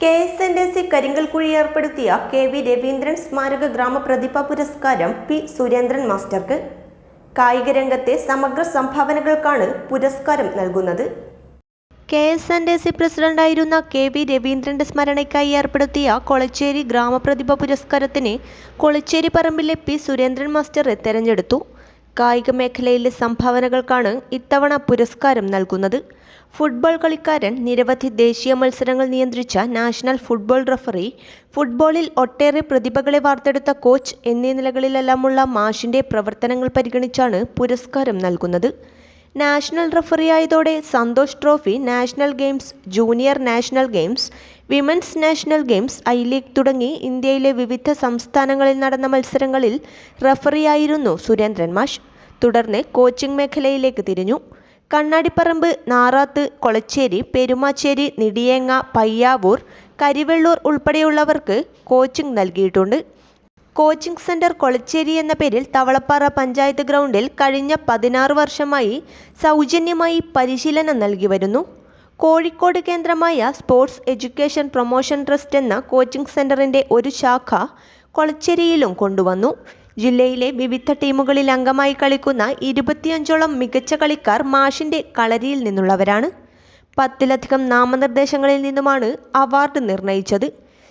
K S N D C Karinkalkuzhi ഏർപ്പെടുത്തിയ K V Raveendran സ്മാരക ഗ്രാമപ്രതിഭ പുരസ്കാരം പി സുരേന്ദ്രൻ മാസ്റ്റർക്ക്. കായിക രംഗത്തെ സമഗ്ര സംഭാവനകൾക്കാണ് പുരസ്കാരം നൽകുന്നത്. K S N D C പ്രസിഡന്റായിരുന്ന കെ വി രവീന്ദ്രന്റെ സ്മരണയ്ക്കായി ഏർപ്പെടുത്തിയ കൊളച്ചേരി ഗ്രാമപ്രതിഭ പുരസ്കാരത്തിന് കൊളച്ചേരി പറമ്പിലെ പി സുരേന്ദ്രൻ മാസ്റ്റർ തെരഞ്ഞെടുത്തു. കായിക മേഖലയിലെ സംഭാവനകൾക്കാണ് ഇത്തവണ പുരസ്കാരം നൽകുന്നത്. ഫുട്ബോൾ കളിക്കാരൻ നിരവധി ദേശീയ മത്സരങ്ങൾ നിയന്ത്രിച്ച നാഷണൽ ഫുട്ബോൾ റഫറി ഫുട്ബോളിൽ ഒട്ടേറെ പ്രതിഭകളെ വാർത്തെടുത്ത കോച്ച് എന്നീ നിലകളിലെല്ലാമുള്ള മാഷിന്റെ പ്രവർത്തനങ്ങൾ പരിഗണിച്ചാണ് പുരസ്കാരം നൽകുന്നത്. National റഫറിയായതോടെ Santosh trophy national games junior national games women's national games I league തുടങ്ങി ഇന്ത്യയിലെ വിവിധ സംസ്ഥാനങ്ങളിൽ നടന്ന മത്സരങ്ങളിൽ റഫറിയായിരുന്നു സുരേന്ദ്രൻ മാഷ്. തുടർന്ന് കോച്ചിംഗ് മേഖലയിലേക്ക് തിരിഞ്ഞു. കണ്ണാടിപ്പറമ്പ് നാറാത്ത് കൊളച്ചേരി പെരുമാച്ചേരി നിടിയേങ്ങ പയ്യാവൂർ കരിവെള്ളൂർ ഉൾപ്പെടെയുള്ളവർക്ക് കോച്ചിംഗ് നൽകിയിട്ടുണ്ട്. കോച്ചിംഗ് സെന്റർ കൊളച്ചേരി എന്ന പേരിൽ തവളപ്പാറ പഞ്ചായത്ത് ഗ്രൗണ്ടിൽ കഴിഞ്ഞ പതിനാറ് വർഷമായി സൗജന്യമായി പരിശീലനം നൽകി വരുന്നു. കോഴിക്കോട് കേന്ദ്രമായ സ്പോർട്സ് എഡ്യൂക്കേഷൻ പ്രൊമോഷൻ ട്രസ്റ്റ് എന്ന കോച്ചിംഗ് സെന്ററിന്റെ ഒരു ശാഖ കൊളച്ചേരിയിലും കൊണ്ടുവന്നു. ജില്ലയിലെ വിവിധ ടീമുകളിൽ അംഗമായി കളിക്കുന്ന ഇരുപത്തിയഞ്ചോളം മികച്ച കളിക്കാർ മാഷിന്റെ കളരിയിൽ നിന്നുള്ളവരാണ്. പത്തിലധികം നാമനിർദ്ദേശങ്ങളിൽ നിന്നുമാണ് award നിർണയിച്ചത്.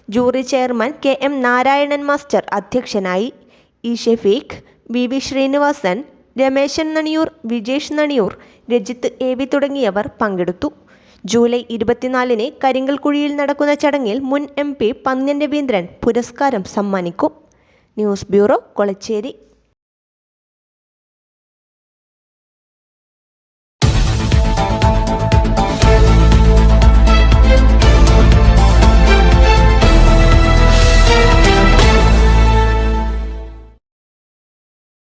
Jury chairman K M Narayanan master അധ്യക്ഷനായി. E Shafeeq V V Sreenivasan Rameshan Naniyur Vijesh Naniyur Rajith A V തുടങ്ങിയവർ പങ്കെടുത്തു. ജൂലൈ ഇരുപത്തിനാലിന് കരിങ്കൽക്കുഴിയിൽ നടക്കുന്ന ചടങ്ങിൽ മുൻ എം പി പന്ന്യൻ രവീന്ദ്രൻ പുരസ്കാരം സമ്മാനിക്കും. News bureau Kolachery.